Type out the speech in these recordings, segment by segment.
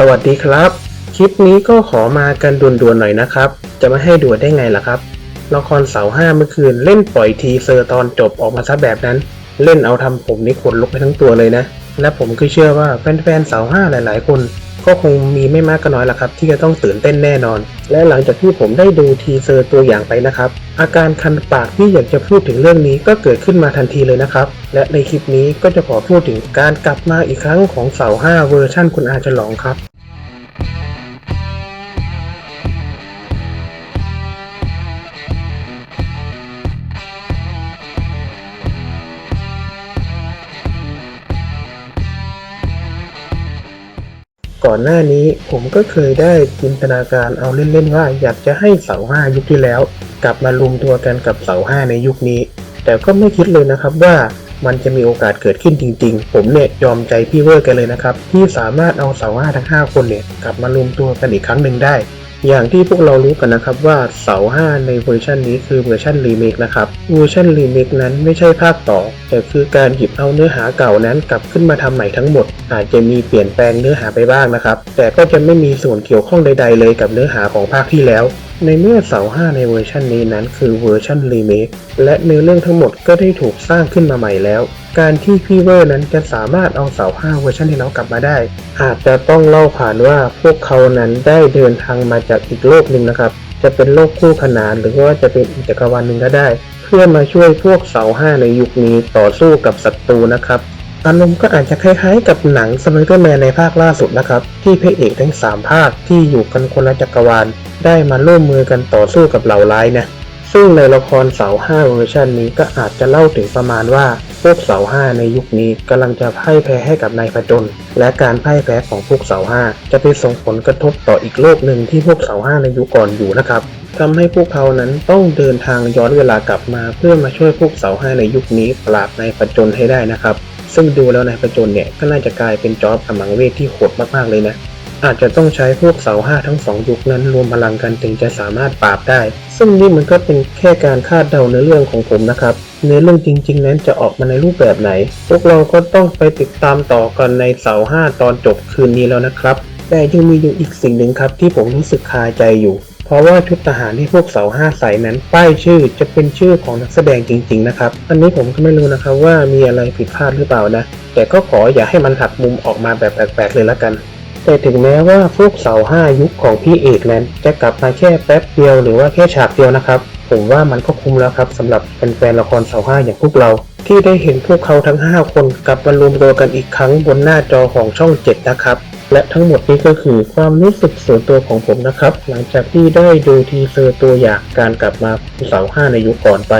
สวัสดีครับ คลิปนี้ก็ขอมากันด่วนๆหน่อยนะครับ จะไม่ให้ด่วนได้ไงล่ะครับ ละครเสาห้าเมื่อคืนเล่นปล่อยทีเซอร์ตอนจบออกมาซะแบบนั้น เล่นเอาทำผมนี่ขนลุกไปทั้งตัวเลยนะ และผมก็เชื่อว่าแฟนๆเสาห้าหลายๆ คน ก็คงมีไม่มากก็น้อยล่ะครับ ที่จะต้องตื่นเต้นแน่นอน และหลังจากที่ผมได้ดูทีเซอร์ตัวอย่างไปนะครับ อาการคันปากที่อยากจะพูดถึงเรื่องนี้ก็เกิดขึ้นมาทันทีเลยนะครับ และในคลิปนี้ก็จะขอพูดถึงการกลับมาอีกครั้งของเสาห้าเวอร์ชั่นคุณอาฉลองครับ ก่อนหน้านี้ผมก็เคยได้จินตนาการเอาเล่นๆว่า อยากจะให้เสาห้ายุคที่แล้ว กลับมารวมตัวกันกับเสาห้าในยุคนี้ แต่ก็ไม่คิดเลยนะครับว่ามันจะมีโอกาสเกิดขึ้นจริงๆ ผมเนี่ยยอมใจพี่เวอร์กันเลยนะครับ ที่สามารถเอาเสาห้าทั้ง 5 คนเนี่ยกลับมารวมตัวกันอีกครั้งหนึ่งได้ อย่างที่พวกเรารู้กันนะครับว่าเสา 5 ในเวอร์ชันนี้คือเวอร์ชันรีเมคนะครับ เวอร์ชันรีเมคนั้นไม่ใช่ภาคต่อ แต่คือการหยิบเอาเนื้อหาเก่านั้นกลับขึ้นมาทำใหม่ทั้งหมด อาจจะมีเปลี่ยนแปลงเนื้อหาไปบ้างนะครับ แต่ก็จะไม่มีส่วนเกี่ยวข้องใด ๆ เลยกับเนื้อหาของภาคที่แล้ว ในเมื่อเสา5ในเวอร์ชันนี้นั้นคือเวอร์ชันรีเมคและเนื้อเรื่องทั้งหมดก็ได้ถูกสร้างขึ้นมาใหม่แล้ว การที่พี่เวอร์นั้นจะสามารถเอาเสา5เวอร์ชันที่แล้วกลับมาได้ อาจจะต้องเล่าผ่านว่าพวกเขานั้นได้เดินทางมาจากอีกโลกหนึ่งนะครับ จะเป็นโลกคู่ขนานหรือว่าจะเป็นอีกจักรวาลหนึ่งก็ได้ เพื่อมาช่วยพวกเสาห้าในยุคนี้ต่อสู้กับศัตรูนะครับ อารมณ์ก็อาจจะคล้ายๆ กับหนังสไปเดอร์แมนในภาคล่าสุดนะครับ ที่พระเอกทั้ง 3 ภาคที่อยู่กันคนละจักรวาล ได้มาร่วมมือกันต่อสู้กับเหล่าร้ายนะซึ่งในละครเสาห้าเวอร์ชันนี้ก็อาจจะเล่าถึงประมาณว่าพวกเสาห้าในยุคนี้กำลังจะพ่ายแพ้ให้กับนายผจญและการพ่ายแพ้ของพวกเสาห้าจะไปส่งผลกระทบต่ออีกโลกหนึ่งที่พวกเสาห้าในยุคก่อนอยู่นะครับทำให้พวกเขานั้นต้องเดินทางย้อนเวลากลับมา เพื่อมาช่วยพวกเสาห้าในยุคนี้ปราบนายผจญให้ได้นะครับ ซึ่งดูแล้วนายผจญเนี่ยก็น่าจะกลายเป็นจอบอมังเวทที่โหดมากๆเลยนะ อาจจะต้องใช้พวกเสาห้าทั้งสองยุคนั้นรวมพลังกันถึงจะสามารถปราบได้ ซึ่งนี่มันก็เป็นแค่การคาดเดาเนื้อเรื่องของผมนะครับเนื้อเรื่องจริง ๆ นั้นจะออกมาในรูปแบบไหน พวกเราก็ต้องไปติดตามต่อกันในเสาห้าตอนจบคืนนี้แล้วนะครับ แต่ยังมีอยู่อีกสิ่งหนึ่งครับที่ผมรู้สึกคาใจอยู่ เพราะว่าชุดทหารที่พวกเสาห้าใส่นั้น ป้ายชื่อจะเป็นชื่อของนักแสดงจริง ๆ นะครับ อันนี้ผมก็ไม่รู้นะครับว่ามีอะไรผิดพลาดหรือเปล่านะ แต่ก็ขออย่าให้มันหักมุมออกมาแบบแปลกๆเลยละกัน แต่ถึงแม้ว่าพวกเสาห้ายุคของพี่เอกนั้น จะกลับมาแค่แป๊บเดียวหรือว่าแค่ฉากเดียวนะครับผมว่ามันก็คุ้มแล้วครับสำหรับแฟนๆละครเสาห้าอย่างพวกเรา ที่ได้เห็นพวกเขาทั้ง 5 คนกลับมารวมตัวกันอีกครั้งบนหน้าจอของช่อง 7 นะครับ และทั้งหมดนี้ก็คือความรู้สึกส่วนตัวของผมนะครับ หลังจากที่ได้ดูทีเซอร์ตัวอย่างการกลับมาเสาห้าในยุคก่อนไป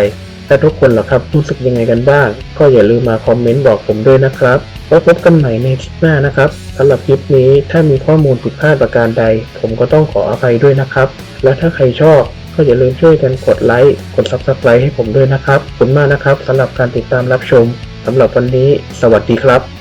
แต่ทุกคนล่ะครับรู้สึกยังไงกันบ้าง ก็อย่าลืมมาคอมเมนต์บอกผมด้วยนะครับแล้วพบกันใหม่ในคลิปหน้านะครับสำหรับคลิปนี้ถ้ามีข้อมูลผิดพลาดประการใด ผมก็ต้องขออภัยด้วยนะครับ และถ้าใครชอบก็อย่าลืมช่วยกันกดไลค์กด Subscribe ให้ผมด้วยนะครับขอบคุณมากนะครับสำหรับการติดตามรับชมสำหรับวันนี้ สวัสดีครับ